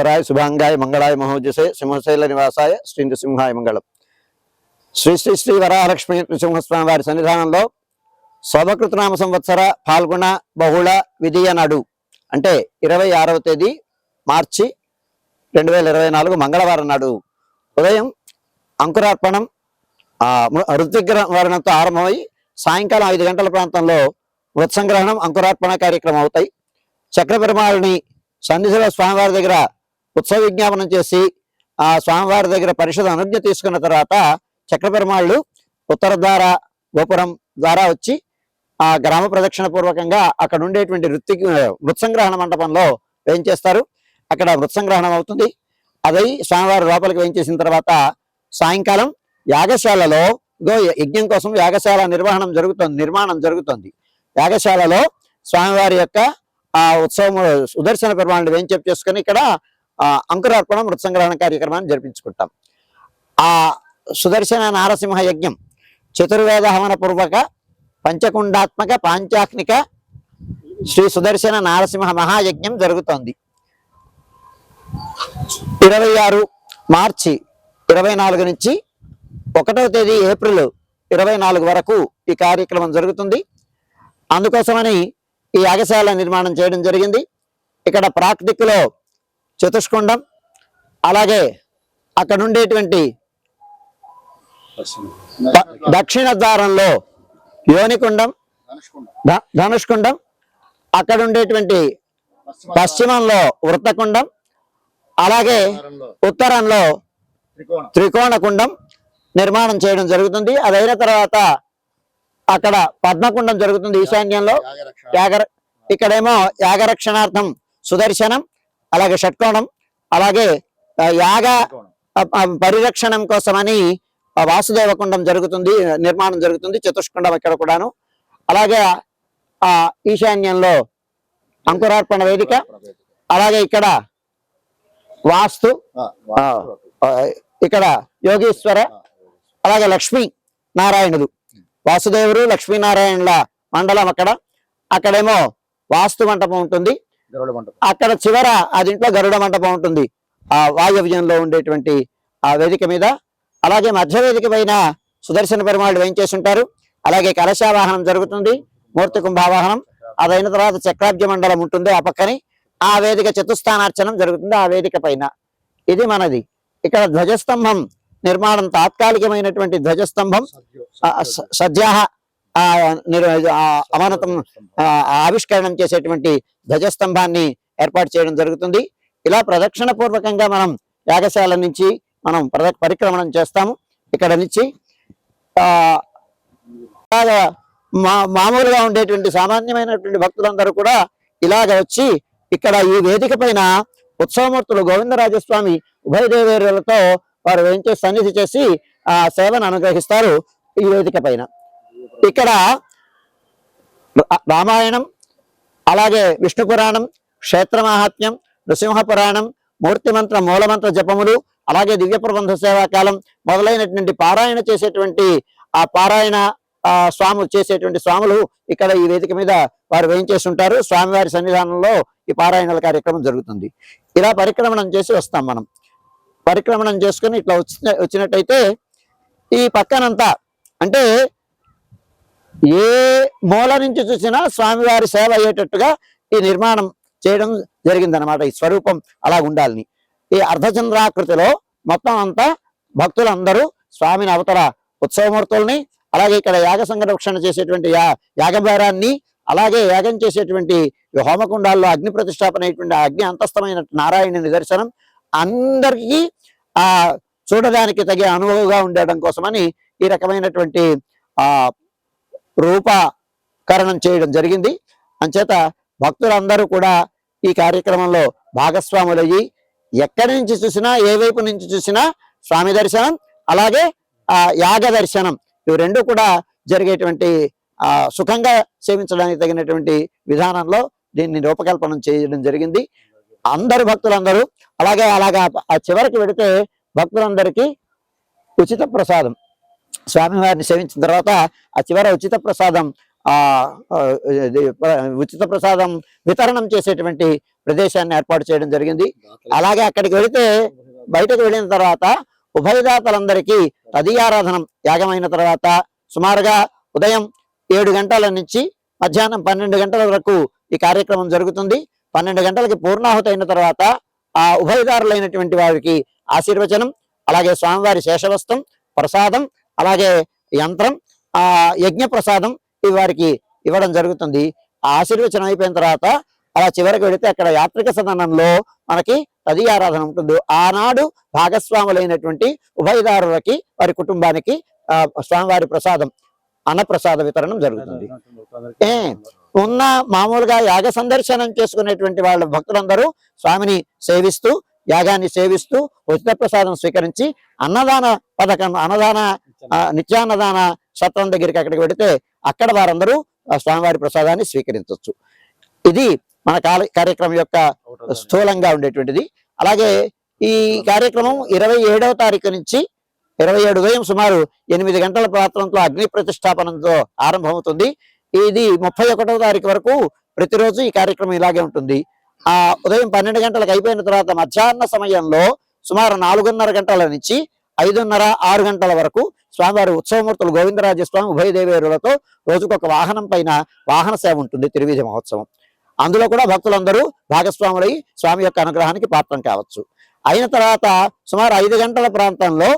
సుందరాయ శుభాంగాయ మంగళాయ మహోజసే సింహశైల నివాసాయ శ్రీ నృసింహాయ మంగళం శ్రీ శ్రీ శ్రీ వరాహలక్ష్మి నృసింహస్వామి వారి సన్నిధానంలో శోభకృతనామ సంవత్సర పాల్గొన బహుళ విధియ నాడు అంటే ఇరవై ఆరవ తేదీ మార్చి రెండు వేల ఇరవై నాలుగు మంగళవారం నాడు ఉదయం అంకురార్పణం ఋతుగ్రహణంతో ఆరంభమై సాయంకాలం ఐదు గంటల ప్రాంతంలో మృత్సంగ్రహణం అంకురార్పణ కార్యక్రమం అవుతాయి. చక్రపెరుమాలని సన్నిధిలో స్వామివారి దగ్గర ఉత్సవ విజ్ఞాపనం చేసి ఆ స్వామివారి దగ్గర పరిషత్ అనుజ్ఞ తీసుకున్న తర్వాత చక్ర పెరుమాళ్ళు ఉత్తర ద్వార గోపురం ద్వారా వచ్చి ఆ గ్రామ ప్రదక్షిణ పూర్వకంగా అక్కడ ఉండేటువంటి వృత్తి మృత్సంగ్రహణ మండపంలో వేయించేస్తారు. అక్కడ మృత్సంగ్రహణం అవుతుంది. అది స్వామివారి లోపలికి వేయించేసిన తర్వాత సాయంకాలం యాగశాలలో ఇగో యజ్ఞం కోసం యాగశాల నిర్వహణం జరుగుతుంది నిర్మాణం జరుగుతుంది. యాగశాలలో స్వామివారి యొక్క ఆ ఉత్సవం సుదర్శన పెరుమాళ్ళని వేంచేపు చేసుకుని ఇక్కడ ఆ, అంకురార్పణ మృత్సంగ్రహణ కార్యక్రమాన్ని జరిపించుకుంటాం. ఆ సుదర్శన నారసింహ యజ్ఞం చతుర్వేద హవన పూర్వక పంచకుండాత్మక పాంచాత్మిక శ్రీ సుదర్శన నారసింహ మహాయజ్ఞం జరుగుతోంది. ఇరవై ఆరు మార్చి ఇరవై నాలుగు నుంచి ఒకటవ తేదీ ఏప్రిల్ ఇరవై నాలుగు వరకు ఈ కార్యక్రమం జరుగుతుంది. అందుకోసమని ఈ యాగశాల నిర్మాణం చేయడం జరిగింది. ఇక్కడ ప్రాక్టిక్లో చతుష్కొండం అలాగే అక్కడ ఉండేటువంటి దక్షిణ ద్వారంలో యోనికుండం ధ- ధనుష్కుండం అక్కడ ఉండేటువంటి పశ్చిమంలో వృత్తకుండం. అలాగే ఉత్తరంలో త్రికోణ కుండం నిర్మాణం చేయడం జరుగుతుంది. అదైన తర్వాత అక్కడ పద్మకుండం జరుగుతుంది ఈశాన్యంలో. యాగ ఇక్కడేమో యాగరక్షణార్థం సుదర్శనం. అలాగే షట్కోణం అలాగే యాగ పరిరక్షణం కోసమని ఆ, వాసుదేవ కుండం జరుగుతుంది నిర్మాణం జరుగుతుంది చతుష్కుండం ఇక్కడ కూడాను. అలాగే ఆ ఈశాన్యంలో అంకురార్పణ వేదిక అలాగే ఇక్కడ వాస్తు ఇక్కడ యోగేశ్వర అలాగే లక్ష్మీ నారాయణుడు వాసుదేవుడు లక్ష్మీనారాయణుల మండలం అక్కడ. అక్కడేమో వాస్తు మంటపం ఉంటుంది. అక్కడ చివర ఆ దీంట్లో గరుడ మంటపం ఉంటుంది. ఆ వాయవ్యంలో ఉండేటువంటి ఆ వేదిక మీద. అలాగే మధ్య వేదిక పైన సుదర్శన పెరుమాళ్ళు వేయించేసి ఉంటారు అలాగే కలశావాహనం జరుగుతుంది. మూర్తి కుంభావాహనం. అదైన తర్వాత చక్రాబ్జ మండలం ఉంటుంది ఆ పక్కని. ఆ వేదిక చతుస్థానార్చనం జరుగుతుంది ఆ వేదిక పైన. ఇది మనది. ఇక్కడ ధ్వజస్తంభం నిర్మాణం తాత్కాలికమైనటువంటి ధ్వజస్తంభం. సద్యాహ అమానతం ఆ, ఆవిష్కరణం చేసేటువంటి ధ్వజస్తంభాన్ని ఏర్పాటు చేయడం జరుగుతుంది. ఇలా ప్రదక్షిణ పూర్వకంగా మనం యాగశాల నుంచి మనం ప్రద పరిక్రమణం చేస్తాము. ఇక్కడ నుంచి ఆ మా మామూలుగా ఉండేటువంటి సామాన్యమైనటువంటి భక్తులందరూ కూడా ఇలాగ వచ్చి ఇక్కడ ఈ వేదిక పైన ఉత్సవమూర్తులు గోవిందరాజస్వామి ఉభయ దేవేరులతో వారు వేయించే సన్నిధి చేసి ఆ సేవను అనుగ్రహిస్తారు ఈ వేదిక పైన. ఇక్కడ రామాయణం అలాగే విష్ణు పురాణం క్షేత్ర మహాత్మ్యం నృసింహ పురాణం మూర్తిమంత్ర మూలమంత్ర జపములు అలాగే దివ్య ప్రబంధ సేవాకాలం మొదలైనటువంటి పారాయణ చేసేటువంటి ఆ పారాయణ స్వాములు చేసేటువంటి స్వాములు ఇక్కడ ఈ వేదిక మీద వారు వేయించేసి ఉంటారు స్వామివారి సన్నిధానంలో ఈ పారాయణల కార్యక్రమం జరుగుతుంది. ఇలా పరిక్రమణం చేసి వస్తాం మనం. పరిక్రమణం చేసుకుని ఇట్లా వచ్చిన వచ్చినట్టయితే ఈ పక్కనంతా అంటే ఏ మూల నుంచి చూసినా స్వామివారి సేవ అయ్యేటట్టుగా ఈ నిర్మాణం చేయడం జరిగిందనమాట ఈ స్వరూపం అలా ఉండాలని. ఈ అర్ధచంద్రాకృతిలో మొత్తం అంతా భక్తులందరూ స్వామిని అవతల ఉత్సవమూర్తుల్ని అలాగే ఇక్కడ యాగ సంరక్షణ చేసేటువంటి యా యాగభారాన్ని అలాగే యాగం చేసేటువంటి హోమకుండాల్లో అగ్ని ప్రతిష్టాపన అయినటువంటి అగ్ని అంతస్థమైన నారాయణ నిదర్శనం అందరికీ ఆ చూడడానికి తగే అనువుగా ఉండడం కోసమని ఈ రకమైనటువంటి ఆ రూపకరణం చేయడం జరిగింది. అంచేత భక్తులందరూ కూడా ఈ కార్యక్రమంలో భాగస్వాములయ్యి ఎక్కడి నుంచి చూసినా ఏ వైపు నుంచి చూసినా స్వామి దర్శనం అలాగే ఆ యాగ దర్శనం ఇవి రెండు కూడా జరిగేటువంటి ఆ సుఖంగా సేవించడానికి తగినటువంటి విధానంలో దీన్ని రూపకల్పన చేయడం జరిగింది. అందరు భక్తులందరూ అలాగే అలాగా ఆ చివరికి వెడితే భక్తులందరికీ ఉచిత ప్రసాదం. స్వామివారిని సేవించిన తర్వాత ఆ చివర ఉచిత ప్రసాదం ఆ ఉచిత ప్రసాదం వితరణం చేసేటువంటి ప్రదేశాన్ని ఏర్పాటు చేయడం జరిగింది. అలాగే అక్కడికి వెళితే బయటకు వెళ్ళిన తర్వాత ఉభయదాతలందరికీ తదీయారాధనం యాగమైన తర్వాత సుమారుగా ఉదయం ఏడు గంటల నుంచి మధ్యాహ్నం పన్నెండు గంటల వరకు ఈ కార్యక్రమం జరుగుతుంది. పన్నెండు గంటలకి పూర్ణాహుతి అయిన తర్వాత ఆ ఉభయదారులైనటువంటి వారికి ఆశీర్వచనం అలాగే స్వామివారి శేషవస్తం ప్రసాదం అలాగే యంత్రం ఆ యజ్ఞ ప్రసాదం ఇవి వారికి ఇవ్వడం జరుగుతుంది. ఆ ఆశీర్వచనం అయిపోయిన తర్వాత అలా చివరికి వెళితే అక్కడ యాత్రిక సదనంలో మనకి తది ఆరాధన ఉంటుంది. ఆనాడు భాగస్వాములైనటువంటి ఉభయదారులకి వారి కుటుంబానికి ఆ స్వామివారి ప్రసాదం అన్నప్రసాద వితరణం జరుగుతుంది. ఏ ఉన్న మామూలుగా యాగ సందర్శనం చేసుకునేటువంటి వాళ్ళ భక్తులందరూ స్వామిని సేవిస్తూ యాగాన్ని సేవిస్తూ ఉచిత ప్రసాదం స్వీకరించి అన్నదాన పథకం అన్నదాన నిత్యాన్నదాన సత్రం దగ్గరికి అక్కడికి వెడితే అక్కడ వారందరూ స్వామివారి ప్రసాదాన్ని స్వీకరించవచ్చు ఇది మన కాల- కార్యక్రమం యొక్క స్థూలంగా ఉండేటువంటిది. అలాగే ఈ కార్యక్రమం ఇరవై ఏడవ తారీఖు నుంచి ఇరవై ఏడు ఉదయం సుమారు ఎనిమిది గంటల ప్రాంతంతో అగ్ని ప్రతిష్టాపనంతో ఆరంభమవుతుంది. ఇది ముప్పై ఒకటవ తారీఖు వరకు ప్రతిరోజు ఈ కార్యక్రమం ఇలాగే ఉంటుంది. ఆ ఉదయం పన్నెండు గంటలకు అయిపోయిన తర్వాత మధ్యాహ్న సమయంలో సుమారు నాలుగున్నర గంటల నుంచి ఐదున్నర ఆరు గంటల వరకు స్వామివారి ఉత్సవమూర్తులు గోవిందరాజస్వామి ఉభయ దేవేరులతో రోజుకొక వాహనం పైన వాహన సేవ ఉంటుంది తిరువీధి మహోత్సవం. అందులో కూడా భక్తులందరూ భాగస్వాములై స్వామి యొక్క అనుగ్రహానికి పాత్రం కావచ్చు. అయిన తర్వాత సుమారు ఐదు గంటల ప్రాంతంలో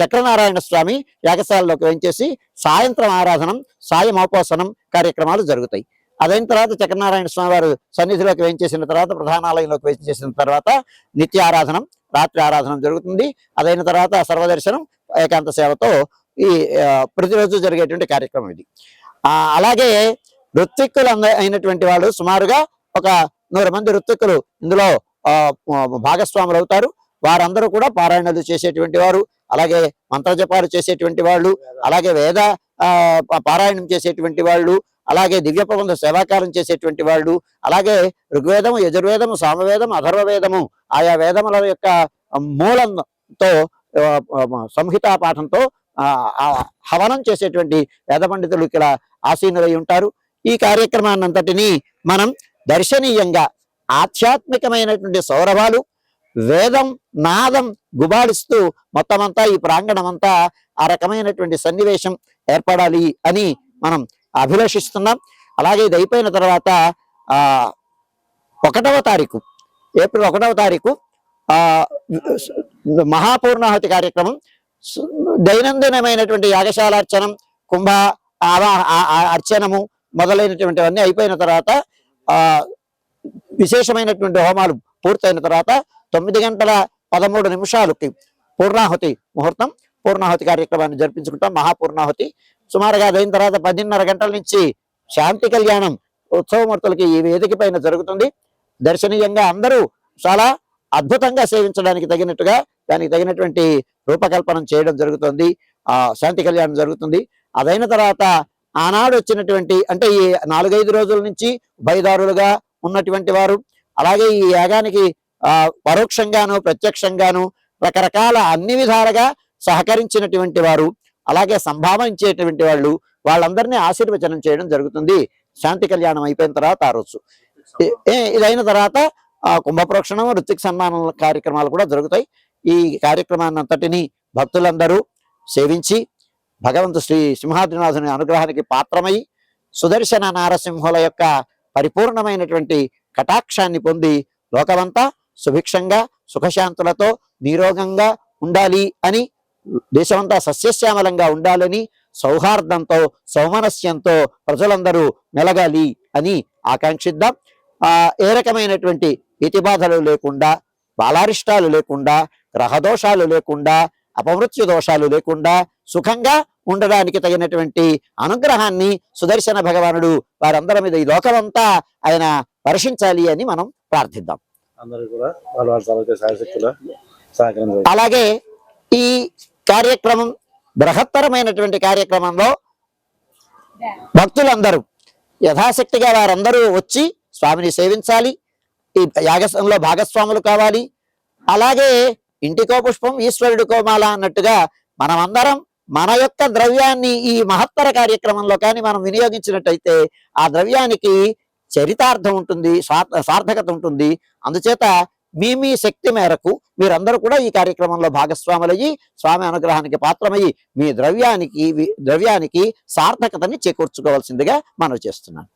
చక్రనారాయణ స్వామి యాగశాలలోకి వేయించేసి సాయంత్రం ఆరాధనం సాయం ఆపోసనం కార్యక్రమాలు జరుగుతాయి. అదైన తర్వాత చక్రనారాయణ స్వామి వారు సన్నిధిలోకి వేయించేసిన తర్వాత ప్రధానాలయంలోకి వేయించేసిన తర్వాత నిత్య ఆరాధనం రాత్రి ఆరాధన జరుగుతుంది. అదైన తర్వాత సర్వదర్శనం ఏకాంత సేవతో ఈ ప్రతిరోజు జరిగేటువంటి కార్యక్రమం ఇది. అలాగే ఋత్విక్కులు అయినటువంటి వాళ్ళు సుమారుగా ఒక నూరు మంది ఋత్విక్కులు ఇందులో ఆ, భాగస్వాములు అవుతారు. వారందరూ కూడా పారాయణలు చేసేటువంటి వారు అలాగే మంత్రజపాలు చేసేటువంటి వాళ్ళు అలాగే వేద ఆ, పారాయణం చేసేటువంటి వాళ్ళు అలాగే దివ్య ప్రబంధ సేవాకారం చేసేటువంటి వాళ్ళు అలాగే ఋగ్వేదము యజుర్వేదము సామవేదము అధర్వవేదము ఆయా వేదముల యొక్క మూలంతో సంహితా పాఠంతో హవనం చేసేటువంటి వేద పండితులు ఇక్కడ ఆసీనులై ఉంటారు. ఈ కార్యక్రమాన్నంతటినీ మనం దర్శనీయంగా ఆధ్యాత్మికమైనటువంటి సౌరభాలు వేదం నాదం గుబాడిస్తూ మొత్తమంతా ఈ ప్రాంగణం అంతా ఆ రకమైనటువంటి సన్నివేశం ఏర్పడాలి అని మనం అభిలషిస్తున్నాం. అలాగే ఇది అయిపోయిన తర్వాత ఒకటవ తారీఖు ఏప్రిల్ ఒకటవ తారీఖు మహాపూర్ణాహుతి కార్యక్రమం దైనందినమైనటువంటి దైనందినమైనటువంటి యాగశాలార్చనం కుంభ అర్చనము మొదలైనటువంటివన్నీ అయిపోయిన తర్వాత విశేషమైనటువంటి హోమాలు పూర్తయిన తర్వాత తొమ్మిది గంటల పదమూడు నిమిషాలకి పూర్ణాహుతి ముహూర్తం పూర్ణాహుతి కార్యక్రమాన్ని జరిపించుకుంటాం. మహాపూర్ణాహుతి సుమారుగా అయిన తర్వాత పదిన్నర గంటల నుంచి శాంతి కళ్యాణం ఉత్సవమూర్తులకి ఈ వేదిక పైన జరుగుతుంది. దర్శనీయంగా అందరూ చాలా అద్భుతంగా సేవించడానికి తగినట్టుగా దానికి తగినటువంటి రూపకల్పన చేయడం జరుగుతుంది. ఆ శాంతి కళ్యాణం జరుగుతుంది. అదైన తర్వాత ఆనాడు వచ్చినటువంటి అంటే ఈ నాలుగైదు రోజుల నుంచి బయదారులుగా ఉన్నటువంటి వారు అలాగే ఈ యాగానికి ఆ పరోక్షంగాను ప్రత్యక్షంగాను రకరకాల అన్ని విధాలుగా సహకరించినటువంటి వారు అలాగే సంభావించేటువంటి వాళ్ళు వాళ్ళందరినీ ఆశీర్వచనం చేయడం జరుగుతుంది. శాంతి కళ్యాణం అయిపోయిన తర్వాత ఆ రోజు. ఏ- ఇదైన తర్వాత ఆ కుంభప్రోక్షణం ఋత్విక్ సన్మానం కార్యక్రమాలు కూడా జరుగుతాయి. ఈ కార్యక్రమాన్ని అంతటిని భక్తులందరూ సేవించి భగవంతు శ్రీ సింహాద్రినాథుని అనుగ్రహానికి పాత్రమై సుదర్శన నారసింహుల యొక్క పరిపూర్ణమైనటువంటి కటాక్షాన్ని పొంది లోకమంతా సుభిక్షంగా సుఖశాంతులతో నిరోగంగా ఉండాలి అని దేశమంతా సస్యశ్యామలంగా ఉండాలని సౌహార్దంతో సౌమనస్యంతో ప్రజలందరూ మెలగాలి అని ఆకాంక్షిద్దాం. ఆ ఏ రకమైనటువంటి ఇతిబాధలు లేకుండా బాలారిష్టాలు లేకుండా గ్రహదోషాలు లేకుండా అపమృత్యు దోషాలు లేకుండా సుఖంగా ఉండడానికి తగినటువంటి అనుగ్రహాన్ని సుదర్శన భగవానుడు వారందరి మీద ఈ లోకమంతా ఆయన వర్షించాలి అని మనం ప్రార్థిద్దాం. అలాగే ఈ కార్యక్రమం బృహత్తరమైనటువంటి కార్యక్రమంలో భక్తులందరూ యథాశక్తిగా వారందరూ వచ్చి స్వామిని సేవించాలి ఈ యాగంలో భాగస్వాములు కావాలి. అలాగే ఇంటికో పుష్పం ఈశ్వరుడికో మాల అన్నట్టుగా మనమందరం మన యొక్క ద్రవ్యాన్ని ఈ మహత్తర కార్యక్రమంలో కానీ మనం వినియోగించినట్టయితే ఆ ద్రవ్యానికి చరితార్థం ఉంటుంది స్వార్థకత సార్థకత ఉంటుంది. అందుచేత మీ మీ శక్తి మేరకు మీరందరూ కూడా ఈ కార్యక్రమంలో భాగస్వాములయ్యి స్వామి అనుగ్రహానికి పాత్రమయ్యి మీ ద్రవ్యానికి ద్రవ్యానికి సార్థకతని చేకూర్చుకోవాల్సిందిగా మనవి చేస్తున్నాను.